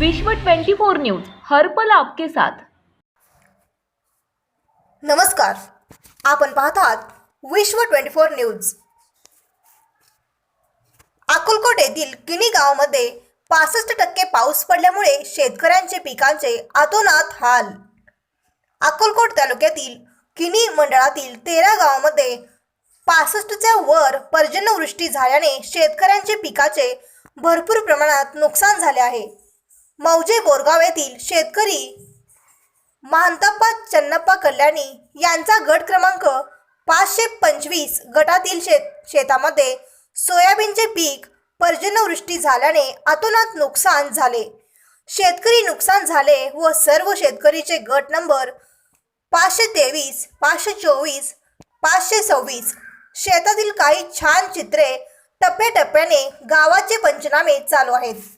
विश्व 24 न्यूज हर पल आपके साथ. नमस्कार. आपण पाहतात विश्व ट्वेंटी फोर न्यूज. अकोलकोट येथील किणी गावामध्ये पासष्ट टक्के पाऊस पडल्यामुळे शेतकऱ्यांचे पिकांचे अतोनात हाल. अकोलकोट तालुक्यातील किनी मंडळातील तेरा गावामध्ये पासष्टच्या वर पर्जन्यवृष्टी झाल्याने शेतकऱ्यांचे पिकाचे भरपूर प्रमाणात नुकसान झाले आहे. मौजे बोरगाव येथील शेतकरी महांतप्पा चन्नप्पा कल्याणी यांचा गट क्रमांक पाचशे पंचवीस गटातील शेत शेतामध्ये सोयाबीनचे पीक पर्जन्यवृष्टी झाल्याने अतोनात नुकसान झाले. शेतकरी नुकसान झाले व सर्व शेतकरीचे गट नंबर पाचशे तेवीस पाचशे चोवीस पाचशे सव्वीस. शेतातील काही छान चित्रे टप्प्याटप्प्याने गावाचे पंचनामे चालू आहेत.